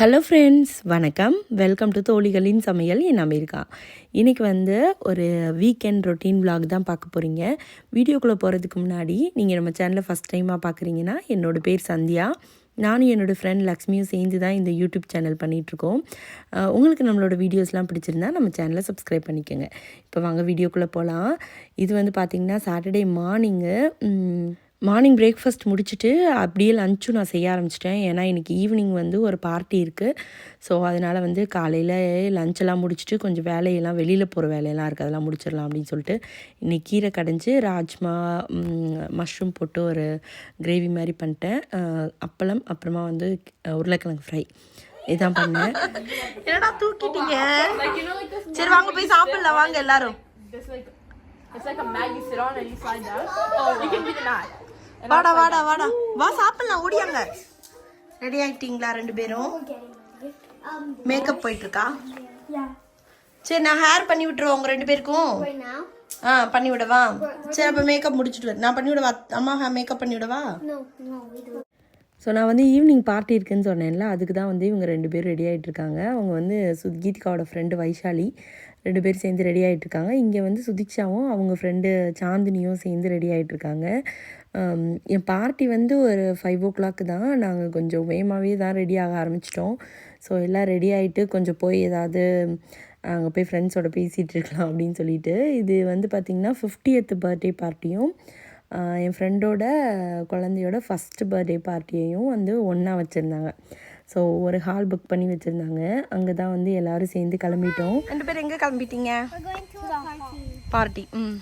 Hello friends வணக்கம். Welcome to தோழிகளின் சமையல் என் அமெரிக்கா இன்றைக்கி வந்து ஒரு வீக்கெண்ட் ரொட்டீன் vlog தான் பார்க்க போகிறீங்க வீடியோக்குள்ளே போகிறதுக்கு முன்னாடி நீங்கள் நம்ம சேனலை ஃபஸ்ட் டைமாக பார்க்குறீங்கன்னா என்னோட பேர் சந்தியா. நானும் என்னோடய ஃப்ரெண்ட் லக்ஷ்மியும் சேர்ந்து தான் இந்த யூடியூப் சேனல் பண்ணிகிட்ருக்கோம் உங்களுக்கு நம்மளோட வீடியோஸ்லாம் பிடிச்சிருந்தா நம்ம சேனலை சப்ஸ்கிரைப் பண்ணிக்கோங்க. இப்போ வாங்க வீடியோக்குள்ளே போகலாம் இது வந்து பார்த்திங்கன்னா சாட்டர்டே மார்னிங்கு மார்னிங் பிரேக்ஃபாஸ்ட் முடிச்சுட்டு அப்படியே லஞ்சும் நான் செய்ய ஆரம்பிச்சிட்டேன். ஏன்னா இன்றைக்கி ஈவினிங் வந்து ஒரு பார்ட்டி இருக்குது ஸோ அதனால் வந்து காலையில் லஞ்செல்லாம் முடிச்சுட்டு கொஞ்சம் வேலையெல்லாம் வெளியில் போகிற வேலையெல்லாம் இருக்குது அதெல்லாம் முடிச்சிடலாம் அப்படின்னு சொல்லிட்டு இன்றைக்கி கீரை கடைஞ்சி ராஜ்மா மஷ்ரூம் போட்டு ஒரு கிரேவி மாதிரி பண்ணிட்டேன். அப்பளம் அப்புறமா வந்து உருளைக்கிழங்கு ஃப்ரை இதான் பண்ணேன். என்னடா தூக்கிட்டீங்க? சரி வாங்க போய் சாப்பிடலாம். வாங்க எல்லாரும். it's like a you sit on and you slide down. Oh, you can do the mat. வாடா வாடா வாடா. வா சாப்பிடலாம் ஓடியாங்க. ரெடி ஆயிட்டீங்களா ரெண்டு பேரும்? மேக்கப் போயிட்டு இருக்கா சரி நான் ஹேர் பண்ணி விட்டுருவோம் உங்க ரெண்டு பேருக்கும்? ஆ பண்ணி விடவா? சரி அப்போ மேக்கப் முடிச்சுட்டு. நான் பண்ணி விடவா? அம்மா மேக்கப் பண்ணி விடவா. ஸோ நான் வந்து ஈவினிங் பார்ட்டி இருக்குன்னு சொன்னேன்ல அதுக்கு தான் வந்து இவங்க ரெண்டு பேரும் ரெடி ஆகிட்டு இருக்காங்க அவங்க வந்து சுத் கீதிகாவோட ஃப்ரெண்டு வைஷாலி ரெண்டு பேரும் சேர்ந்து ரெடி ஆகிட்டு இருக்காங்க இங்கே வந்து சுதிக்ஷாவும் அவங்க ஃப்ரெண்டு சாந்தினியும் சேர்ந்து ரெடி ஆகிட்டு இருக்காங்க என் பார்ட்டி வந்து ஒரு ஃபைவ் ஓ கிளாக் தான். நாங்கள் கொஞ்சம் வேகமாகவே தான் ரெடி ஆக ஆரம்பிச்சிட்டோம். ஸோ எல்லாம் ரெடி ஆகிட்டு கொஞ்சம் போய் ஏதாவது அங்கே போய் ஃப்ரெண்ட்ஸோட பேசிகிட்டு இருக்கலாம் அப்படின்னு சொல்லிட்டு இது வந்து பார்த்திங்கன்னா ஃபிஃப்டியத் பர்த்டே பார்ட்டியும் என் ஃப்ரெண்டோட குழந்தையோட ஃபஸ்ட்டு பர்த்டே பார்ட்டியையும் வந்து ஒன்றா வச்சுருந்தாங்க. ஸோ ஒரு ஹால் புக் பண்ணி வச்சுருந்தாங்க. அங்கே தான் வந்து எல்லோரும் சேர்ந்து கிளம்பிட்டோம். ரெண்டு பேரும் எங்கே கிளம்பிட்டீங்க? We're going to a party. Party ம்.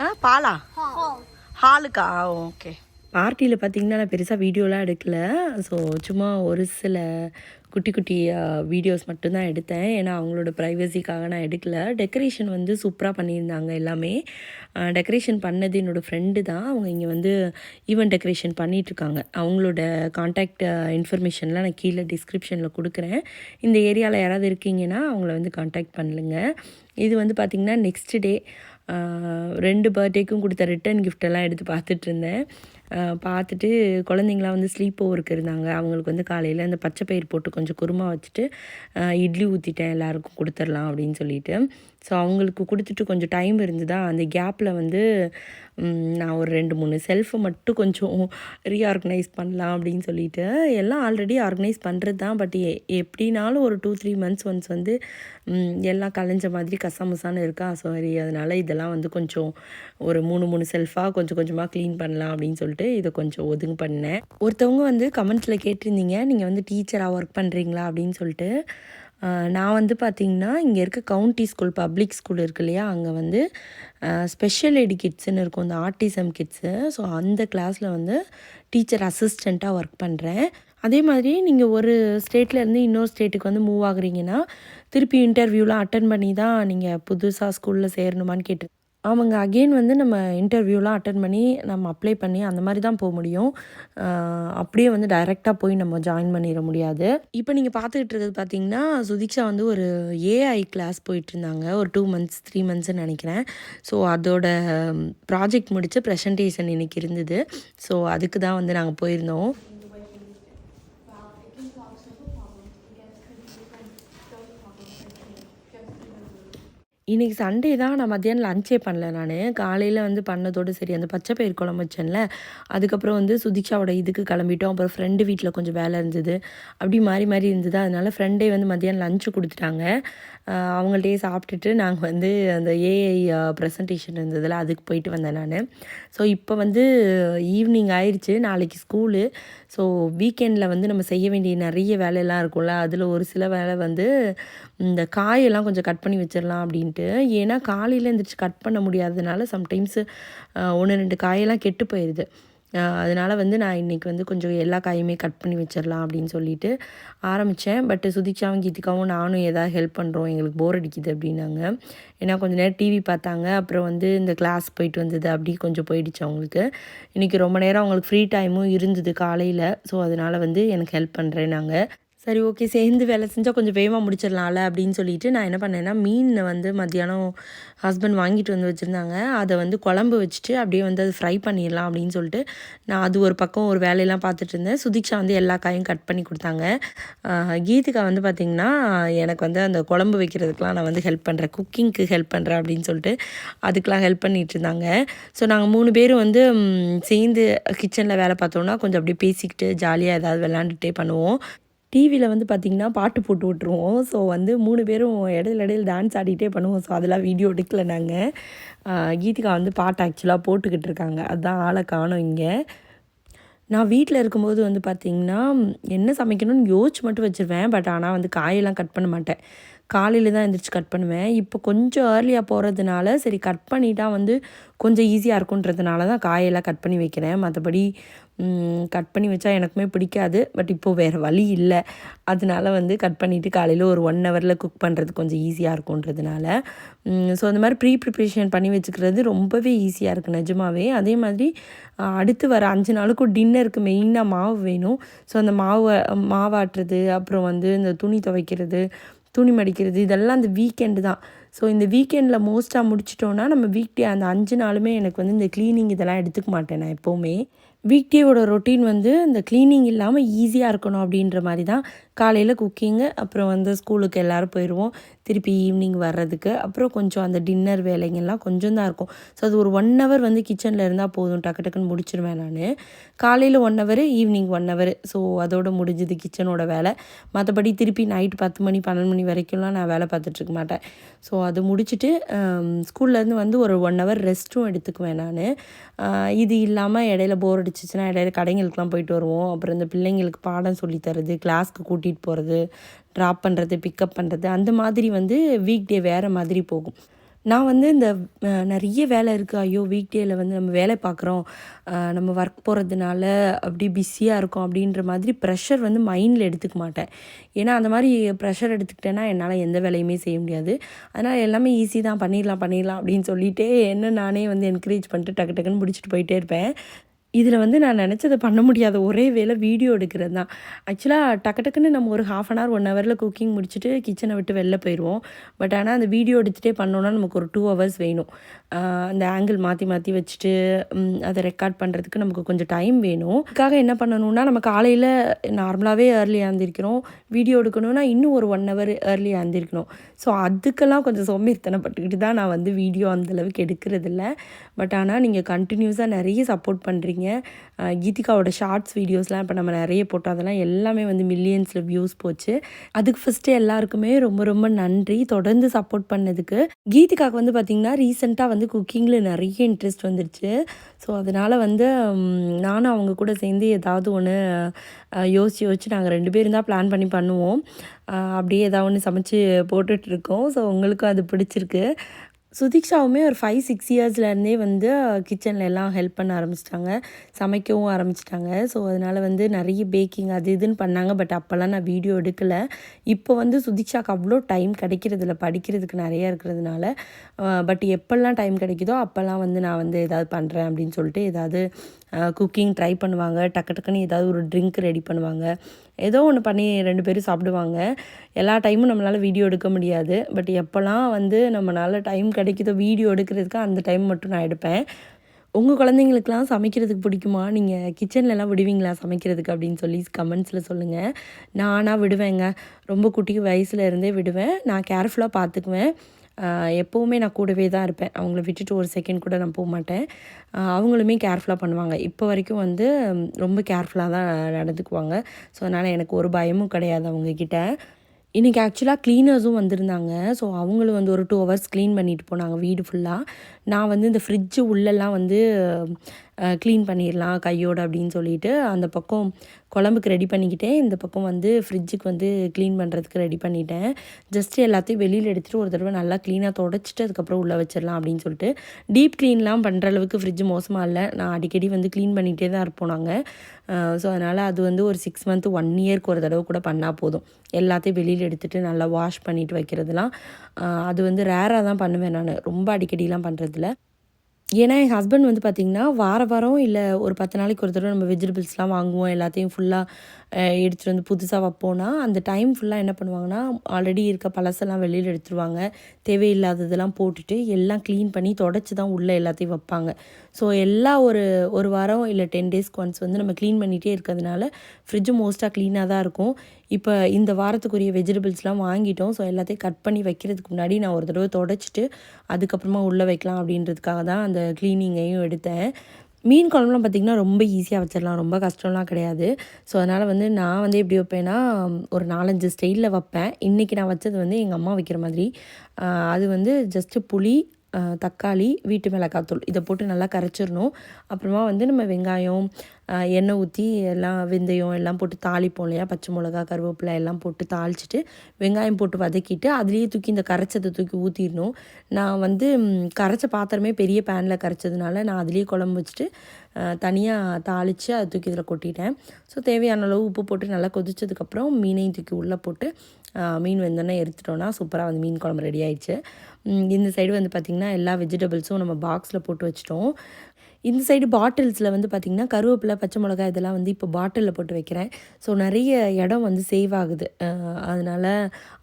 ஆ பாலா. ஹாலுக்கா? ஓகே. பார்ட்டியில் பார்த்தீங்கன்னா நான் பெருசாக வீடியோலாம் எடுக்கல. ஸோ சும்மா ஒரு சில குட்டி குட்டி வீடியோஸ் மட்டும்தான் எடுத்தேன். ஏன்னா அவங்களோட ப்ரைவசிக்காக நான் எடுக்கல. டெக்கரேஷன் வந்து சூப்பராக பண்ணியிருந்தாங்க எல்லாமே. டெக்கரேஷன் பண்ணது என்னோடய ஃப்ரெண்டு தான். அவங்க இங்கே வந்து ஈவெண்ட் டெக்கரேஷன் பண்ணிகிட்ருக்காங்க அவங்களோட காண்டாக்ட் இன்ஃபர்மேஷன்லாம் நான் கீழே டிஸ்கிரிப்ஷனில் கொடுக்குறேன். இந்த ஏரியாவில் யாராவது இருக்கீங்கன்னா அவங்கள வந்து காண்டாக்ட் பண்ணலுங்க இது வந்து பார்த்திங்கன்னா நெக்ஸ்ட் டே ரெண்டு பர்த்டேக்கும் கொடுத்த ரிட்டன் கிஃப்டெல்லாம் எடுத்து பார்த்துட்ருந்தேன் பார்த்துட்டு குழந்தைங்களாம் வந்து ஸ்லீப் ஓவருக்கு இருந்தாங்க. அவங்களுக்கு வந்து காலையில் அந்த பச்சை பயிர் போட்டு கொஞ்சம் குருமா வச்சுட்டு இட்லி ஊற்றிட்டேன் எல்லாருக்கும் கொடுத்துர்லாம் அப்படின்னு சொல்லிட்டு. ஸோ அவங்களுக்கு கொடுத்துட்டு கொஞ்சம் டைம் இருந்ததா அந்த கேப்பில் வந்து நான் ஒரு ரெண்டு மூணு செல்ஃபை மட்டும் கொஞ்சம் ரீஆர்கனைஸ் பண்ணலாம் அப்படின்னு சொல்லிட்டு எல்லாம் ஆல்ரெடி ஆர்கனைஸ் பண்ணுறது தான். பட் எப்படினாலும் ஒரு டூ த்ரீ மந்த்ஸ் ஒன்ஸ் வந்து எல்லாம் கலைஞ்ச மாதிரி கசமுசான்னு இருக்கா? சாரி அதனால் இதெல்லாம் வந்து கொஞ்சம் ஒரு மூணு மூணு செல்ஃபாக கொஞ்சம் கொஞ்சமாக க்ளீன் பண்ணலாம் அப்படின்னு சொல்லிட்டு இதை கொஞ்சம் ஒதுங்க பண்ணேன் ஒருத்தவங்க வந்து கமெண்ட்ஸில் கேட்டிருந்தீங்க நீங்கள் வந்து டீச்சராக ஒர்க் பண்ணுறீங்களா அப்படின்னு சொல்லிட்டு நான் வந்து பார்த்திங்கன்னா இங்கே இருக்க கவுண்டி ஸ்கூல் பப்ளிக் ஸ்கூல் இருக்கு இல்லையா அங்கே வந்து ஸ்பெஷல் எடு கிட்ஸுன்னு இருக்கும் இந்த ஆர்டிசம் கிட்ஸு ஸோ அந்த கிளாஸில் வந்து டீச்சர் அசிஸ்டண்ட்டாக ஒர்க் பண்ணுறேன் அதே மாதிரி நீங்கள் ஒரு ஸ்டேட்லேருந்து இன்னொரு ஸ்டேட்டுக்கு வந்து மூவ் ஆகுறீங்கன்னா திருப்பி இன்டர்வியூலாம் அட்டன் பண்ணி தான் நீங்கள் புதுசாக ஸ்கூலில் சேரணுமான்னு கேட்டு அவங்க அகெயின் வந்து நம்ம இன்டர்வியூலாம் அட்டன் பண்ணி நம்ம அப்ளை பண்ணி அந்த மாதிரி தான் போக முடியும். அப்படியே வந்து டைரெக்டாக போய் நம்ம ஜாயின் பண்ணிட முடியாது. இப்போ நீங்கள் பார்த்துக்கிட்டு இருக்கிறது பார்த்தீங்கன்னா சுதீக்ஷா வந்து ஒரு ஏஐ கிளாஸ் போயிட்டுருந்தாங்க. ஒரு டூ மந்த்ஸ் த்ரீ மந்த்ஸ்னு நினைக்கிறேன். ஸோ அதோட ப்ராஜெக்ட் முடித்து ப்ரெசன்டேஷன் இன்றைக்கி இருந்தது. ஸோ அதுக்கு தான் வந்து நாங்கள் போயிருந்தோம். இன்றைக்கி சண்டே தான் நான் மத்தியானம் லஞ்சே பண்ணல நான். காலையில் வந்து பண்ணதோடு சரி அந்த பச்சை பயிர் குழம்பு வச்சேன்ல. அதுக்கப்புறம் வந்து சுதிக்ஷாவோட இதுக்கு கிளம்பிட்டோம். அப்புறம் ஃப்ரெண்டு வீட்டில் கொஞ்சம் வேலை இருந்தது. அப்படி மாறி மாறி இருந்தது. அதனால் ஃப்ரெண்டே வந்து மத்தியானம் லஞ்சு கொடுத்துட்டாங்க. ஆஹ் அவங்கள்ட்டயே சாப்பிட்டுட்டு நாங்கள் வந்து அந்த ஏஐ ப்ரெசன்டேஷன் இருந்ததில் அதுக்கு போயிட்டு வந்தேன் நான். ஸோ இப்போ வந்து ஈவினிங் ஆயிடுச்சு நாளைக்கு ஸ்கூலு ஸோ வீக்கெண்டில் வந்து நம்ம செய்ய வேண்டிய நிறைய வேலையெல்லாம் இருக்கும்ல. அதில் ஒரு சில வேலை வந்து இந்த காயெல்லாம் கொஞ்சம் கட் பண்ணி வச்சிடலாம் அப்படின்னு அப்படின்ட்டு ஏன்னா காலையில் எழுந்திரிச்சு கட் பண்ண முடியாததுனால சம்டைம்ஸு ஒன்று ரெண்டு காயெல்லாம் கெட்டு போயிடுது அதனால் வந்து நான் இன்றைக்கி வந்து கொஞ்சம் எல்லா காயுமே கட் பண்ணி வச்சிடலாம் அப்படின்னு சொல்லிட்டு ஆரம்பித்தேன் பட் சுதிக்ஷாவும் கீதிகாவும் நானும் ஏதாவது ஹெல்ப் பண்ணுறோம் எங்களுக்கு போர் அடிக்குது அப்படின்னாங்க. ஏன்னா கொஞ்சம் நேரம் டிவி பார்த்தாங்க. அப்புறம் வந்து இந்த கிளாஸ் போயிட்டு வந்தது. அப்படி கொஞ்சம் போயிடுச்சு அவங்களுக்கு. இன்றைக்கி ரொம்ப நேரம் அவங்களுக்கு ஃப்ரீ டைமும் இருந்தது காலையில். ஸோ அதனால் வந்து எனக்கு ஹெல்ப் பண்ணுறேன் நாங்கள் சரி ஓகே சேர்ந்து வேலை செஞ்சால் கொஞ்சம் வேகமாக முடிச்சிடலாம்ல அப்படின்னு சொல்லிட்டு நான் என்ன பண்ணேன்னா மீன் வந்து மத்தியானம் ஹஸ்பண்ட் வாங்கிட்டு வந்து வச்சுருந்தாங்க. அதை வந்து குழம்பு வச்சுட்டு அப்படியே வந்து அது ஃப்ரை பண்ணிடலாம் அப்படின்னு சொல்லிட்டு நான் அது ஒரு பக்கம் ஒரு வேலையெல்லாம் பார்த்துட்டு இருந்தேன். சுதீக்ஷா வந்து எல்லா காயும் கட் பண்ணி கொடுத்தாங்க. கீதிகா வந்து பார்த்திங்கன்னா எனக்கு வந்து அந்த குழம்பு வைக்கிறதுக்கெலாம் நான் வந்து ஹெல்ப் பண்ணுறேன் குக்கிங்க்கு ஹெல்ப் பண்ணுறேன் அப்படின்னு சொல்லிட்டு அதுக்கெலாம் ஹெல்ப் பண்ணிட்டு இருந்தாங்க. ஸோ நாங்கள் மூணு பேரும் வந்து சேர்ந்து கிச்சனில் வேலை பார்த்தோன்னா கொஞ்சம் அப்படியே பேசிக்கிட்டு ஜாலியாக ஏதாவது விளாண்டுட்டே பண்ணுவோம். டிவியில் வந்து பார்த்திங்கன்னா பாட்டு போட்டு விட்ருவோம் ஸோ வந்து மூணு பேரும் இடையில இடையில டான்ஸ் ஆடிட்டே பண்ணுவோம். ஸோ அதெல்லாம் வீடியோ எடுக்கல நாங்கள் கீதிகா வந்து பாட்டு ஆக்சுவலாக போட்டுக்கிட்டு இருக்காங்க. அதுதான் ஆளை காணோம் இங்கே. நான் வீட்டில் இருக்கும்போது வந்து பார்த்திங்கன்னா என்ன சமைக்கணும்னு யோசிச்சு மட்டும் வச்சுருவேன். பட் ஆனால் வந்து காயெல்லாம் கட் பண்ண மாட்டேன். காலையில் தான் எந்திரிச்சு கட் பண்ணுவேன். இப்போ கொஞ்சம் ஏர்லியாக போகிறதுனால சரி கட் பண்ணிட்டா வந்து கொஞ்சம் ஈஸியாக இருக்குன்றதுனால தான் காயெல்லாம் கட் பண்ணி வைக்கிறேன். மற்றபடி கட் பண்ணி வச்சா எனக்குமே பிடிக்காது. பட் இப்போது வேறு வழி இல்லை. அதனால வந்து கட் பண்ணிவிட்டு காலையில் ஒரு ஒன் ஹவரில் குக் பண்ணுறது கொஞ்சம் ஈஸியாக இருக்குன்றதுனால ஸோ அந்த மாதிரி ப்ரீ ப்ரிப்ரேஷன் பண்ணி வச்சுக்கிறது ரொம்பவே ஈஸியாக இருக்குது நிஜமாவே. அதே மாதிரி அடுத்து வர அஞ்சு நாளுக்கும் டின்னருக்கு மெயினாக மாவு வேணும். ஸோ அந்த மாவை மாவாட்டுறது அப்புறம் வந்து இந்த துணி துவைக்கிறது துணி மடிக்கிறது இதெல்லாம் அந்த வீக்கெண்டு தான். ஸோ இந்த வீக்கெண்டில் மோஸ்ட்டாக முடிச்சிட்டோன்னா நம்ம வீக் டே அந்த அஞ்சு நாளுமே எனக்கு வந்து இந்த க்ளீனிங் இதெல்லாம் எடுத்துக்க மாட்டேன் நான் எப்போவுமே. வீக் டேவோட ரொட்டீன் வந்து இந்த க்ளீனிங் இல்லாமல் ஈஸியாக இருக்கணும் அப்படின்ற மாதிரி தான் காலையில் குக்கிங்கு அப்புறம் வந்து ஸ்கூலுக்கு எல்லோரும் போயிடுவோம் திருப்பி ஈவினிங் வர்றதுக்கு. அப்புறம் கொஞ்சம் அந்த டின்னர் வேலைங்கெல்லாம் கொஞ்சம் தான் இருக்கும். ஸோ அது ஒரு ஒன் ஹவர் வந்து கிச்சனில் இருந்தால் போதும். டக்கு டக்குன்னு முடிச்சிருவேன் நான். காலையில் one hour evening one hour so அதோட முடிஞ்சுது கிச்சனோட வேலை. மற்றபடி திருப்பி நைட் பத்து மணி பன்னெண்டு மணி வரைக்கும்லாம் நான் வேலை பார்த்துட்ருக்க மாட்டேன். ஸோ அது முடிச்சுட்டு ஸ்கூல்லேருந்து வந்து ஒரு ஒன் ஹவர் ரெஸ்ட்டும் எடுத்துக்குவேன் நான். இது இல்லாமல் இடையில போர் அடிச்சிச்சுன்னா இடையில கடைங்களுக்குலாம் போயிட்டு வருவோம். அப்புறம் இந்த பிள்ளைங்களுக்கு பாடம் சொல்லித்தரது தரது கூட்டி கூட்டிகிட்டு போகிறது ட்ராப் பண்ணுறது பிக்கப் பண்ணுறது அந்த மாதிரி வந்து வீக் டே வேறு மாதிரி போகும். நான் வந்து இந்த நிறைய வேலை இருக்குது ஐயோ வீக் டேயில் வந்து நம்ம வேலை பார்க்குறோம். நம்ம ஒர்க் போகிறதுனால அப்படி பிஸியாக இருக்கோம் அப்படின்ற மாதிரி ப்ரெஷர் வந்து மைண்டில் எடுத்துக்க மாட்டேன். ஏன்னா அந்த மாதிரி ப்ரெஷர் எடுத்துக்கிட்டேன்னா என்னால் எந்த வேலையுமே செய்ய முடியாது. அதனால் எல்லாமே ஈஸி தான். பண்ணிடலாம் பண்ணிடலாம் அப்படின்னு சொல்லிட்டு என்ன நானே வந்து என்கரேஜ் பண்ணிட்டு டக்கு டக்குன்னு முடிச்சுட்டு போயிட்டே இருப்பேன். இதில் வந்து நான் நினச்சதை பண்ண முடியாத ஒரே வேலை வீடியோ எடுக்கிறது தான். ஆக்சுவலாக டக்கு டக்குன்னு நம்ம ஒரு ஹாஃப் அன் ஹவர் ஒன் ஹவரில் குக்கிங் முடிச்சுட்டு கிச்சனை விட்டு வெளில போயிடுவோம் பட் ஆனால் அந்த வீடியோ எடுத்துகிட்டே பண்ணோன்னா நமக்கு ஒரு டூ ஹவர்ஸ் வேணும். அந்த ஆங்கிள் மாற்றி மாற்றி வச்சுட்டு அதை ரெக்கார்ட் பண்ணுறதுக்கு நமக்கு கொஞ்சம் டைம் வேணும். அதுக்காக என்ன பண்ணணும்னா நம்ம காலையில் நார்மலாகவே ஏர்லியாக இருந்திருக்கிறோம் வீடியோ எடுக்கணும்னா இன்னும் ஒரு ஒன் ஹவர் ஏர்லியாக இருந்திருக்கணும் ஸோ அதுக்கெல்லாம் கொஞ்சம் சோம்பேறித்தனப்பட்டுக்கிட்டு தான் நான் வந்து வீடியோ அந்தளவுக்கு எடுக்கிறதில்ல. பட் ஆனால் நீங்கள் கண்டினியூஸாக நிறைய சப்போர்ட் பண்ணுறீங்க கீதிகாவோட ஷார்ட்ஸ் வீடியோஸ்லாம் இப்போ நம்ம நிறைய போட்டோம். அதெல்லாம் எல்லாமே வந்து மில்லியன்ஸில் வியூஸ் போச்சு. அதுக்கு ஃபஸ்ட்டு எல்லாருக்குமே ரொம்ப ரொம்ப நன்றி. தொடர்ந்து சப்போர்ட் பண்ணதுக்கு. கீதிகாவுக்கு வந்து பார்த்திங்கன்னா ரீசெண்டாக வந்து குக்கிங்கில் நிறைய இன்ட்ரெஸ்ட் வந்துருச்சு. ஸோ அதனால் வந்து நானும் அவங்க கூட சேர்ந்து ஏதாவது ஒன்று யோசிச்சு யோசிச்சு நாங்கள் ரெண்டு பேரும் தான் பிளான் பண்ணி பண்ணுவோம். அப்படியே ஏதாவது ஒன்று சமைச்சு போட்டுட்ருக்கோம் ஸோ உங்களுக்கும் அது பிடிச்சிருக்கு. சுதீக்ஷாவுமே ஒரு ஃபைவ் சிக்ஸ் இயர்ஸ்லேருந்தே வந்து கிச்சனில் எல்லாம் ஹெல்ப் பண்ண ஆரம்பிச்சிட்டாங்க. சமைக்கவும் ஆரம்பிச்சிட்டாங்க. ஸோ அதனால் வந்து நிறைய பேக்கிங் அது இதுன்னு பண்ணாங்க. பட் அப்போல்லாம் நான் வீடியோ எடுக்கலை. இப்போ வந்து சுதிக்ஷாக்கு அவ்வளோ டைம் கிடைக்கிறதில்ல. படிக்கிறதுக்கு நிறையா இருக்கிறதுனால. பட் எப்போல்லாம் டைம் கிடைக்குதோ அப்போல்லாம் வந்து நான் வந்து ஏதாவது பண்ணுறேன் அப்படின்னு சொல்லிட்டு ஏதாவது குக்கிங் ட்ரை பண்ணுவாங்க. டக்கு டக்குன்னு ஏதாவது ஒரு ட்ரிங்க் ரெடி பண்ணுவாங்க. ஏதோ ஒன்று பண்ணி ரெண்டு பேரும் சாப்பிடுவாங்க. எல்லா டைமும் நம்மளால் வீடியோ எடுக்க முடியாது. பட் எப்போல்லாம் வந்து நம்மளால் டைம் கிடைக்குதோ வீடியோ எடுக்கிறதுக்கு அந்த டைம் மட்டும் நான் எடுப்பேன். உங்கள் குழந்தைங்களுக்குலாம் சமைக்கிறதுக்கு பிடிக்குமா? நீங்கள் கிச்சன்லலாம் விடுவீங்களா சமைக்கிறதுக்கு அப்படின்னு சொல்லி கமெண்ட்ஸில் சொல்லுங்கள் நானாக விடுவேங்க. ரொம்ப குட்டி வயசுல இருந்தே விடுவேன். நான் கேர்ஃபுல்லாக பார்த்துக்குவேன் எப்போவுமே நான் கூடவே தான் இருப்பேன். அவங்கள விட்டுட்டு ஒரு செகண்ட் கூட நான் போக மாட்டேன். அவங்களுமே கேர்ஃபுல்லாக பண்ணுவாங்க. இப்போ வரைக்கும் வந்து ரொம்ப கேர்ஃபுல்லாக தான் நடந்துக்குவாங்க. ஸோ அதனால் எனக்கு ஒரு பயமும் கிடையாது அவங்கக்கிட்ட இன்றைக்கி ஆக்சுவலாக க்ளீனர்ஸும் வந்திருந்தாங்க. ஸோ அவங்களும் வந்து ஒரு டூ ஹவர்ஸ் க்ளீன் பண்ணிட்டு போனாங்க வீடு ஃபுல்லாக நான் வந்து இந்த ஃப்ரிட்ஜு உள்ளெல்லாம் வந்து க்ளீன் பண்ணிடலாம் கையோடு அப்படின்னு சொல்லிட்டு அந்த பக்கம் குழம்புக்கு ரெடி பண்ணிக்கிட்டேன். இந்த பக்கம் வந்து ஃப்ரிட்ஜுக்கு வந்து க்ளீன் பண்ணுறதுக்கு ரெடி பண்ணிட்டேன். ஜஸ்ட் எல்லாத்தையும் வெளியில் எடுத்துகிட்டு ஒரு தடவை நல்லா க்ளீனாக தொடச்சிட்டு அதுக்கப்புறம் உள்ளே வச்சிடலாம் அப்படின்னு சொல்லிட்டு. டீப் க்ளீன்லாம் பண்ணுற அளவுக்கு ஃப்ரிட்ஜ் மோசமாக இல்லை. நான் அடிக்கடி வந்து க்ளீன் பண்ணிகிட்டே தான் இருப்போம் நாங்கள் ஸோ அதனால் அது வந்து ஒரு சிக்ஸ் மந்த் ஒன் இயர்க்கு ஒரு தடவை கூட பண்ணால் போதும். எல்லாத்தையும் வெளியில் எடுத்துகிட்டு நல்லா வாஷ் பண்ணிட்டு வைக்கிறதுலாம். அது வந்து ரேராக தான் பண்ணுவேன் நான். ரொம்ப அடிக்கடிலாம் பண்ணுறதில்ல ஏன்னா என் ஹஸ்பண்ட் வந்து பார்த்திங்கன்னா வார வாரம் இல்லை ஒரு பத்து நாளைக்கு ஒரு தடவை நம்ம வெஜிடபிள்ஸ்லாம் வாங்குவோம். எல்லாத்தையும் ஃபுல்லாக எடுத்துகிட்டு வந்து புதுசாக வைப்போன்னா அந்த டைம் ஃபுல்லாக என்ன பண்ணுவாங்கன்னா ஆல்ரெடி இருக்க பழசெல்லாம் வெளியில் எடுத்துருவாங்க. தேவையில்லாததெல்லாம் போட்டுட்டு எல்லாம் க்ளீன் பண்ணி தொடச்சி தான் உள்ளே எல்லாத்தையும் வைப்பாங்க. ஸோ எல்லா ஒரு ஒரு வாரம் இல்லை டென் டேஸ்க்கு ஒன்ஸ் வந்து நம்ம க்ளீன் பண்ணிகிட்டே இருக்கிறதுனால ஃப்ரிட்ஜு மோஸ்ட்டாக க்ளீனாக தான் இருக்கும். இப்போ இந்த வாரத்துக்குரிய வெஜிடபிள்ஸ்லாம் வாங்கிட்டோம். ஸோ எல்லாத்தையும் கட் பண்ணி வைக்கிறதுக்கு முன்னாடி நான் ஒரு தடவை தொடச்சிட்டு அதுக்கப்புறமா உள்ளே வைக்கலாம் அப்படின்றதுக்காக தான் அந்த க்ளீனிங்கையும் எடுத்தேன். மீன் குழம்புலாம் பார்த்திங்கன்னா ரொம்ப ஈஸியாக வச்சிடலாம் ரொம்ப கஷ்டம்லாம் கிடையாது. ஸோ அதனால் வந்து நான் வந்து எப்படி வைப்பேன்னா ஒரு நாலஞ்சு ஸ்டைலில் வைப்பேன். இன்றைக்கி நான் வச்சது வந்து எங்கள் அம்மா வைக்கிற மாதிரி. அது வந்து ஜஸ்ட்டு புளி தக்காளி வீட்டு மிளகாத்தூள் இதை போட்டு நல்லா கரைச்சிடணும் அப்புறமா வந்து நம்ம வெங்காயம் எண்ணெய் ஊற்றி எல்லாம் வெந்தயம் எல்லாம் போட்டு தாளிப்போம் இல்லையா? பச்சை மிளகா கருவேப்பிலை எல்லாம் போட்டு தாளிச்சிட்டு வெங்காயம் போட்டு வதக்கிட்டு அதுலேயே தூக்கி இந்த கரைச்சதை தூக்கி ஊற்றிடணும் நான் வந்து கரைச்ச பாத்திரமே பெரிய பேனில் கரைச்சதுனால நான் அதுலேயே குழம்பு வச்சுட்டு தனியாக தாளித்து அதை தூக்கி இதில் கொட்டிட்டேன். ஸோ தேவையான அளவு உப்பு போட்டு நல்லா கொதிச்சதுக்கப்புறம் மீனையும் தூக்கி உள்ளே போட்டு மீன் வெந்தோடனே எடுத்துட்டோன்னா சூப்பராக வந்து மீன் குழம்பு ரெடி ஆயிடுச்சு. இந்த சைடு வந்து பார்த்திங்கன்னா எல்லா வெஜிடபிள்ஸும் நம்ம பாக்ஸில் போட்டு வச்சிட்டோம். இந்த சைடு பாட்டில்ஸில் வந்து பார்த்திங்கன்னா கருவேப்பிலை பச்சை மிளகாய் இதெல்லாம் வந்து இப்போ பாட்டிலில் போட்டு வைக்கிறேன். ஸோ நிறைய இடம் வந்து சேவ் ஆகுது. அதனால்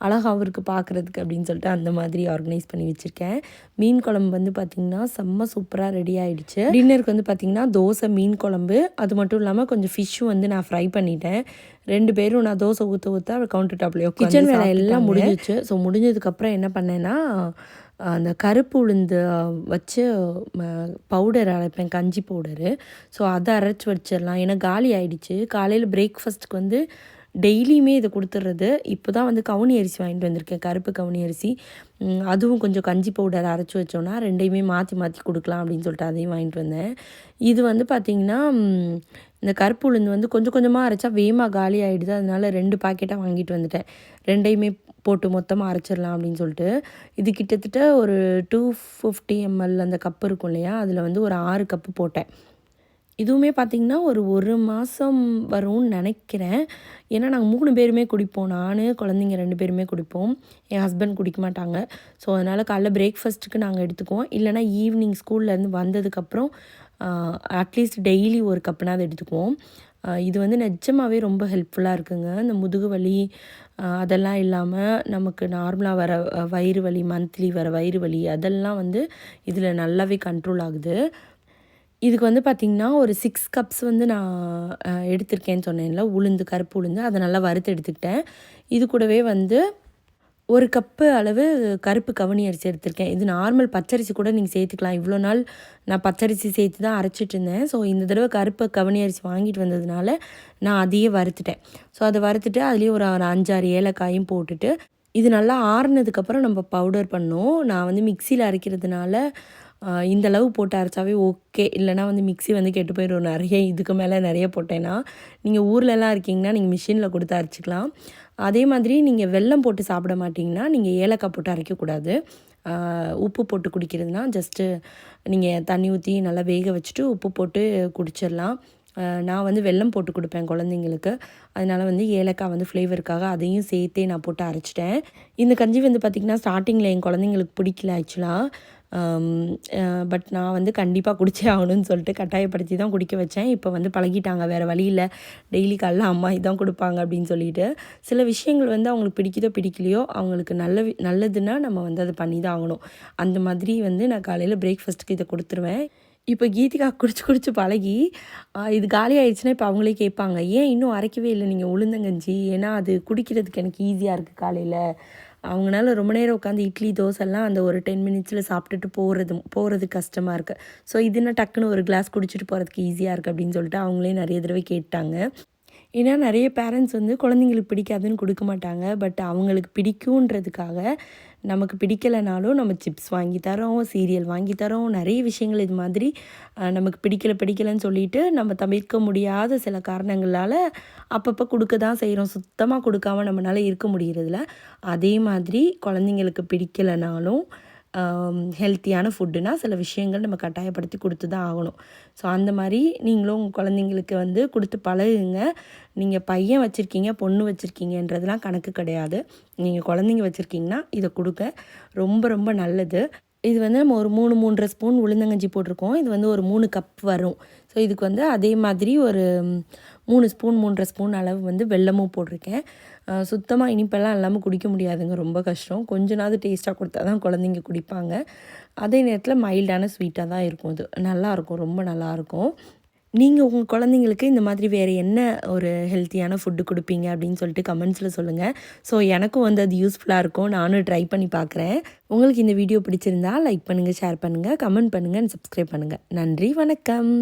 அழகாகவும் இருக்குது பார்க்குறதுக்கு அப்படின்னு சொல்லிட்டு அந்த மாதிரி ஆர்கனைஸ் பண்ணி வச்சுருக்கேன். மீன் குழம்பு வந்து பார்த்திங்கன்னா செம்ம சூப்பராக ரெடி ஆயிடுச்சு. டின்னருக்கு வந்து பார்த்திங்கன்னா தோசை மீன் குழம்பு. அது மட்டும் இல்லாமல் கொஞ்சம் ஃபிஷ்ஷும் வந்து நான் ஃப்ரை பண்ணிட்டேன். ரெண்டு பேரும் நான் தோசை ஊற்ற ஊற்ற கவுண்டர் டாப்லேயே கிச்சன் வேலை எல்லாம் முடிஞ்சிச்சு. ஸோ முடிஞ்சதுக்கப்புறம் என்ன பண்ணேன்னா அந்த கருப்பு உளுந்து வச்சு பவுடர் அரைப்பேன் கஞ்சி பவுடரு ஸோ அதை அரைச்சி வச்சிடலாம். ஏன்னா காலி ஆயிடுச்சு. காலையில் பிரேக்ஃபாஸ்ட்டுக்கு வந்து டெய்லியுமே இதை கொடுத்துட்றது இப்போ தான் வந்து கவுனி அரிசி வாங்கிட்டு வந்திருக்கேன். கருப்பு கவுனி அரிசி. அதுவும் கொஞ்சம் கஞ்சி பவுடர் அரைச்சி வச்சோன்னா ரெண்டையுமே மாற்றி மாற்றி கொடுக்கலாம் அப்படின்னு சொல்லிட்டு அதையும் வாங்கிட்டு வந்தேன். இது வந்து பார்த்திங்கன்னா இந்த கருப்பு உளுந்து வந்து கொஞ்சம் கொஞ்சமாக அரைச்சா வேகமாக காலி ஆகிடுது அதனால ரெண்டு பாக்கெட்டாக வாங்கிட்டு வந்துட்டேன். ரெண்டையுமே போட்டு மொத்தமாக அரைச்சிடலாம் அப்படின்னு சொல்லிட்டு. இது கிட்டத்தட்ட ஒரு டூ ஃபிஃப்டி எம்எல் அந்த கப்பு இருக்கும் இல்லையா? அதில் வந்து ஒரு ஆறு கப்பு போட்டேன். இதுவுமே பார்த்திங்கன்னா ஒரு ஒரு மாதம் வரும்னு நினைக்கிறேன். ஏன்னா நாங்கள் மூணு பேருமே குடிப்போம். நான் குழந்தைங்க ரெண்டு பேருமே குடிப்போம். என் ஹஸ்பண்ட் குடிக்க மாட்டாங்க. ஸோ அதனால் காலைல பிரேக்ஃபாஸ்ட்டுக்கு நாங்கள் எடுத்துக்குவோம். இல்லைனா ஈவினிங் ஸ்கூல்லேருந்து வந்ததுக்கப்புறம் அட்லீஸ்ட் டெய்லி ஒரு கப்புனாவது எடுத்துக்குவோம். இது வந்து நிஜமாகவே ரொம்ப ஹெல்ப்ஃபுல்லாக இருக்குங்க. இந்த முதுகு வலி அதெல்லாம் இல்லாமல் நமக்கு நார்மலாக வர வயிறு வலி மந்த்லி வர வயிறு வலி அதெல்லாம் வந்து இதில் நல்லாவே கண்ட்ரோல் ஆகுது. இதுக்கு வந்து பார்த்திங்கன்னா ஒரு சிக்ஸ் கப்ஸ் வந்து நான் எடுத்திருக்கேன்னு சொன்னேன்ல உளுந்து கருப்பு உளுந்து அதை நல்லா வறுத்து எடுத்துக்கிட்டேன். இது கூடவே வந்து ஒரு கப்பு அளவு கருப்பு கவனி அரிசி எடுத்திருக்கேன். இது நார்மல் பச்சரிசி கூட நீங்கள் சேர்த்துக்கலாம். இவ்வளோ நாள் நான் பச்சரிசி சேர்த்து தான் அரைச்சிட்டு இருந்தேன். ஸோ இந்த தடவை கருப்பு கவனி அரிசி வாங்கிட்டு வந்ததுனால நான் அதையே வறுத்துட்டேன். ஸோ அதை வறுத்துட்டு அதுலேயே ஒரு ஒரு அஞ்சாறு ஏலக்காயும் போட்டுட்டு இது நல்லா ஆறுனதுக்கப்புறம் நம்ம பவுடர் பண்ணோம் நான் வந்து மிக்சியில் அரைக்கிறதுனால இந்த அளவு போட்டு அரைச்சாவே ஓகே இல்லைனா வந்து மிக்ஸி வந்து கெட்டு போயிடும். நிறைய இதுக்கு மேலே நிறைய போட்டேன்னா நீங்கள் ஊர்லலாம் இருக்கீங்கன்னா நீங்கள் மிஷினில் கொடுத்து அரைச்சிக்கலாம். அதே மாதிரி நீங்கள் வெல்லம் போட்டு சாப்பிட மாட்டிங்கன்னா நீங்கள் ஏலக்காய் போட்டு அரைக்கக்கூடாது உப்பு போட்டு குடிக்கிறதுனா ஜஸ்ட்டு நீங்கள் தண்ணி ஊற்றி நல்லா வேக வச்சுட்டு உப்பு போட்டு குடிச்சிடலாம். நான் வந்து வெல்லம் போட்டு கொடுப்பேன் குழந்தைங்களுக்கு. அதனால் வந்து ஏலக்காய் வந்து ஃப்ளேவருக்காக அதையும் சேர்த்தே நான் போட்டு அரைச்சிட்டேன். இந்த கஞ்சி வந்து பார்த்திங்கன்னா ஸ்டார்டிங்கில் என் குழந்தைங்களுக்கு பிடிக்கல ஆக்சுவலாக பட் நான் வந்து கண்டிப்பாக குடிச்சே ஆகணும்னு சொல்லிட்டு கட்டாயப்படுத்தி தான் குடிக்க வச்சேன். இப்போ வந்து பழகிட்டாங்க வேறு வழி இல்லை. டெய்லி காலைல அம்மா இதான் கொடுப்பாங்க அப்படின்னு சொல்லிட்டு. சில விஷயங்கள் வந்து அவங்களுக்கு பிடிக்குதோ பிடிக்கலையோ அவங்களுக்கு நல்ல வி- நல்லதுன்னா நம்ம வந்து அதை பண்ணி தான் ஆகணும். அந்த மாதிரி வந்து நான் காலையில் பிரேக்ஃபாஸ்ட்டுக்கு இதை கொடுத்துருவேன். இப்போ கீதிகா குடிச்சு குடிச்சு பழகி இது காலி ஆயிடுச்சுன்னா இப்போ அவங்களே கேட்பாங்க ஏன் இன்னும் அரைக்கவே இல்லை? நீங்கள் உளுந்தங்கஞ்சி ஏன்னா அது குடிக்கிறதுக்கு எனக்கு ஈஸியாக இருக்குது காலையில். அவங்களால ரொம்ப நேரம் உட்காந்து இட்லி தோசைலாம் அந்த ஒரு டென் மினிட்ஸில் சாப்பிட்டுட்டு போகிறது போகிறது கஷ்டமாக இருக்குது ஸோ இதுன்னா டக்குன்னு ஒரு கிளாஸ் குடிச்சிட்டு போகிறதுக்கு ஈஸியாக இருக்குது அப்படின்னு சொல்லிட்டு அவங்களே நிறைய தடவை கேட்டாங்க. ஏன்னா நிறைய பேரண்ட்ஸ் வந்து குழந்தைங்களுக்கு பிடிக்காதுன்னு கொடுக்க மாட்டாங்க. பட் அவங்களுக்கு பிடிக்குன்றதுக்காக நமக்கு பிடிக்கலைனாலும் நம்ம சிப்ஸ் வாங்கி தரோம் சீரியல் வாங்கி தரோம் நிறைய விஷயங்கள் இது மாதிரி நமக்கு பிடிக்கலை பிடிக்கலன்னு சொல்லிட்டு நம்ம தவிர்க்க முடியாத சில காரணங்களால் அப்பப்போ கொடுக்க தான் செய்கிறோம் சுத்தமாக கொடுக்காம நம்மளால் இருக்க முடியறதில்ல. அதே மாதிரி குழந்தைங்களுக்கு பிடிக்கலைனாலும் ஹெல்த்தியான ஃபுட்டுனா சில விஷயங்கள் நம்ம கட்டாயப்படுத்தி கொடுத்து தான் ஆகணும். ஸோ அந்த மாதிரி நீங்களும் உங்கள் குழந்தைங்களுக்கு வந்து கொடுத்து பழகுங்க. நீங்கள் பையன் வச்சுருக்கீங்க பொண்ணு வச்சுருக்கீங்கன்றதுலாம் கணக்கு கிடையாது. நீங்கள் குழந்தைங்க வச்சுருக்கீங்கன்னா இதை கொடுக்க ரொம்ப ரொம்ப நல்லது. இது வந்து நம்ம ஒரு மூணு மூன்றரை ஸ்பூன் உளுந்தங்கஞ்சி போட்டிருக்கோம். இது வந்து ஒரு மூணு கப் வரும். ஸோ இதுக்கு வந்து அதே மாதிரி ஒரு மூணு ஸ்பூன் மூன்றரை ஸ்பூன் அளவு வந்து வெல்லமும் போட்டிருக்கேன். சுத்தமாக இனிப்பெல்லாம் இல்லாமல் குடிக்க முடியாதுங்க ரொம்ப கஷ்டம். கொஞ்ச டேஸ்ட்டாக கொடுத்தா தான் குழந்தைங்க குடிப்பாங்க. அதே நேரத்தில் மைல்டான ஸ்வீட்டாக தான் இருக்கும் அது நல்லாயிருக்கும் ரொம்ப நல்லாயிருக்கும் நீங்கள் உங்கள் குழந்தைங்களுக்கு இந்த மாதிரி வேறு என்ன ஒரு ஹெல்த்தியான ஃபுட்டு கொடுப்பீங்க அப்படின்னு சொல்லிட்டு கமெண்ட்ஸில் சொல்லுங்கள் ஸோ எனக்கும் வந்து அது யூஸ்ஃபுல்லாக இருக்கும். நானும் ட்ரை பண்ணி பார்க்குறேன் உங்களுக்கு இந்த வீடியோ பிடிச்சிருந்தா லைக் பண்ணுங்கள் ஷேர் பண்ணுங்கள் கமெண்ட் பண்ணுங்கள் அண்ட் சப்ஸ்கிரைப் பண்ணுங்கள் நன்றி வணக்கம்.